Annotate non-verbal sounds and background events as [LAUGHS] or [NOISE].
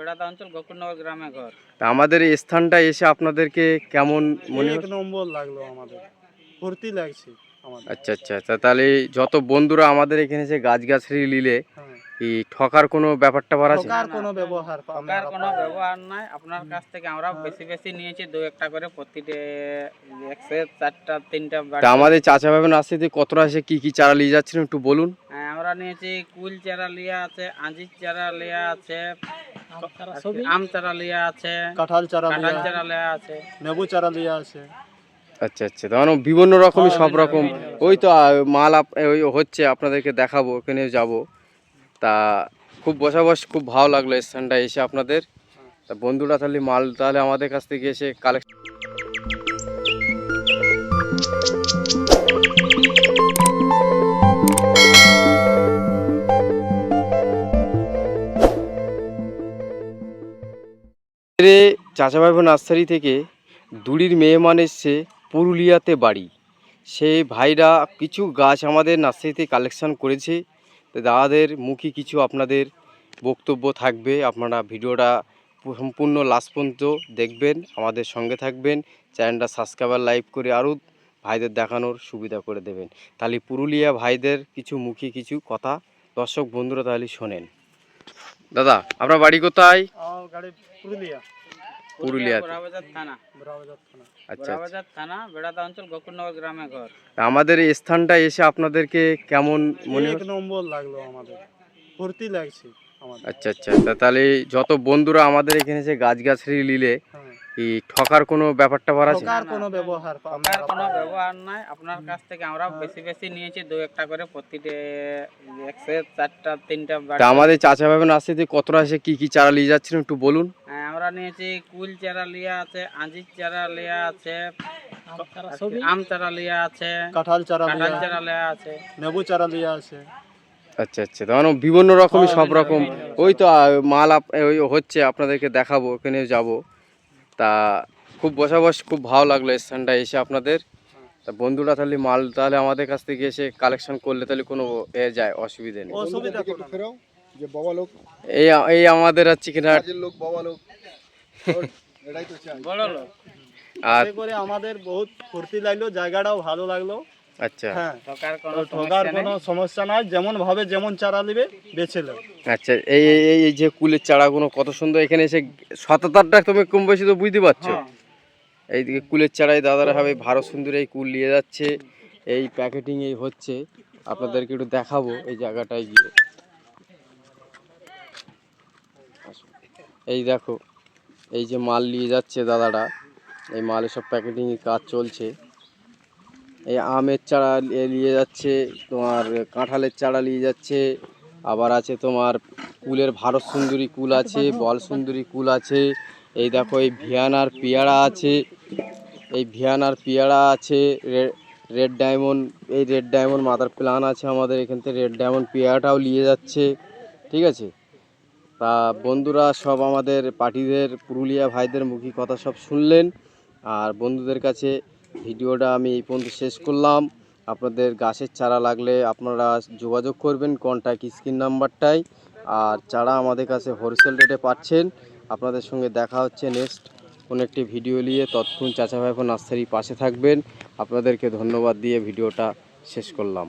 বেড়াদা অঞ্চল গোকুলনগর গ্রামে ঘর। তা আমাদের এই স্থানটা এসে আপনাদেরকে কেমন মনে এক হচ্ছে? নম্বর লাগল আমাদের। ফুর্তি লাগছে আমাদের। আচ্ছা আচ্ছা। তা তাহলে যত বন্ধুরা আমাদের এখানে এসে গাছ গাছড়ি নিলে হ্যাঁ। এই ঠকার কোনো ব্যাপারটা আছে? ঠকার কোনো ব্যবহার টাকার কোনো ব্যবহার নাই। আপনার কাছ থেকে আমরা বেশি বেশি নিয়েছি দু একটা করে প্রতিটা একশো চারটা তিনটা বাড়ি। তা আমাদের চাচা ভাবে নার্সারিতে কতটা এসে কি কি চারা নিয়ে যাচ্ছেন একটু বলুন? হ্যাঁ, আমরা নিয়েছি কুল চারা লিয়া আছে আঞ্জির চারা লিয়া আছে আম চারা লিয়া আছে কাঁঠাল চারা কাঁঠাল চারা লিয়া আছে। নেবু চারা লিয়া আছে। আচ্ছা আচ্ছা তার মানে বিভিন্ন রকমই সব রকম। ওই তো মাল আপ- ওই হচ্ছে আপনাদেরকে দেখাবো ওখানে যাব। তা খুব বসা বস খুব ভালো লাগল স্থানটা এসে আপনাদের। তা বন্ধুরা তাহলে মাল তাহলে আমাদের কাছ থেকে এসে কালেক্ট চাচা ভাইবো নার্সারি থেকে দুড়ির মেহমান এসছে পুরুলিয়াতে বাড়ি। সেই ভাইরা কিছু গাছ আমাদের নার্সারিতে কালেকশন করেছে। দাদাদের মুখে কিছু আপনাদের বক্তব্য থাকবে। আপনারা ভিডিওটা সম্পূর্ণ লাস্ট পর্যন্ত দেখবেন, আমাদের সঙ্গে থাকবেন। চ্যানেলটা সাবস্ক্রাইবার লাইভ করে আরও ভাইদের দেখানোর সুবিধা করে দেবেন। তাহলে পুরুলিয়া ভাইদের কিছু মুখে কিছু কথা। দর্শক বন্ধুরা তাহলে শোনেন। দাদা, আপনার বাড়ি কোথায়? গাড়ি পুরুলিয়া। পুরুলিয়াতে। থানা। আচ্ছা আচ্ছা। থানা বেড়াদা অঞ্চল গোকুলনগর গ্রামে ঘর। আমাদের এই স্থানটা এসে আপনাদেরকে কেমন মনে এক নম্বর লাগল আমাদের। ফুর্তি লাগছে আমাদের। আচ্ছা আচ্ছা। তাহলে যত বন্ধুরা আমাদের এখানে এসে গাছ গাছড়ি নিলে হ্যাঁ ঠকার কোনো ব্যাপারটা বার আছে? ঠকার কোনো ব্যবহার টাকার কোনো ব্যবহার নাই। আপনার কাছ থেকে আমরা বেশি বেশি নিয়েছি দু একটা করে প্রতিটা একশো চারটা তিনটা বাড়ি। আমাদের চাচা ভাবে নার্সারিতে কতটা এসে কি কি চারা নিয়ে যাচ্ছেন একটু বলুন। হ্যাঁ, আমরা নিয়েছি কুল চারা লিয়া আছে আঞ্জির চারা লিয়া আছে আম চারা লিয়া আছে কাঁঠাল চারা কাঁঠাল চারা লিয়া আছে। লেবু চারা লিয়া আছে। আচ্ছা আচ্ছা তার মানে বিভিন্ন রকমই সব রকম। ওই তো মাল আপ- ওই হচ্ছে আপনাদেরকে দেখাবো ওখানে যাব। তা খুব বসা বস খুব ভালো লাগল স্থানটা এসে আপনাদের। তা বন্ধুরা তাহলে মাল তাহলে আমাদের কাছ থেকে এসে কালেকশন করলে তাহলে কোনো এ যায় অসুবিধে নেই। যে বাবা লোক। এই এই আমাদের হচ্ছে কিনা লোক বাবা লোক। [LAUGHS] এটাই তো চাই। বড় লোক। আর করে আমাদের বহুত ফুর্তি লাগল জায়গাটাও ভালো লাগল। আচ্ছা। হ্যাঁ। ঠকার কোনো সমস্যা নেই। যেমন ভাবে যেমন চারা নেবে বেছে নেবে। আচ্ছা এই এই- এই এই যে কুলের চারাগুলো কত সুন্দর এখানে এসে সাতাতারটা তুমি কম বেশি তো বুঝতে পারছ? হ্যাঁ। এইদিকে কুলের চারাই দাদারা হবে ভারত সুন্দর এই কুল নিয়ে যাচ্ছে এই প্যাকেটিং এই হচ্ছে। আপনাদেরকে একটু দেখাবো এই জায়গাটায় গিয়ে। এই দেখো এই যে মাল নিয়ে যাচ্ছে দাদারা এই মালের সব প্যাকেটিং এর কাজ চলছে। এই আমের চারা নিয়ে যাচ্ছে, তোমার কাঁঠালের চারা নিয়ে যাচ্ছে, আবার আছে তোমার কুলের ভারত সুন্দরী কুল আছে, বল সুন্দরী কুল আছে, এই দেখো এই ভিয়ানার পেয়ারা আছে, এই ভিয়ানার পেয়ারা আছে রেড ডায়মন্ড, এই রেড ডায়মন্ড মাদার প্লান আছে আমাদের এখান থেকে, রেড ডায়মন্ড পেয়ারাটাও নিয়ে যাচ্ছে, ঠিক আছে? তা বন্ধুরা সব আমাদের পার্টিদের পুরুলিয়া ভাইদের মুখী কথা সব শুনলেন, আর বন্ধুদের কাছে ভিডিওটা আমি এই পর্যন্ত শেষ করলাম। আপনাদের গাছের চারা লাগলে আপনারা যোগাযোগ করবেন কন্ট্যাক্ট স্ক্রিন নাম্বারটাই আর চারা আমাদের কাছে হোলসেল রেটে পাচ্ছেন, আপনাদের সঙ্গে দেখা হচ্ছে নেক্সট কোনো একটি ভিডিও নিয়ে। তৎক্ষণ চাচা ভাইপো নার্সারি পাশে থাকবেন। আপনাদেরকে ধন্যবাদ দিয়ে ভিডিওটা শেষ করলাম।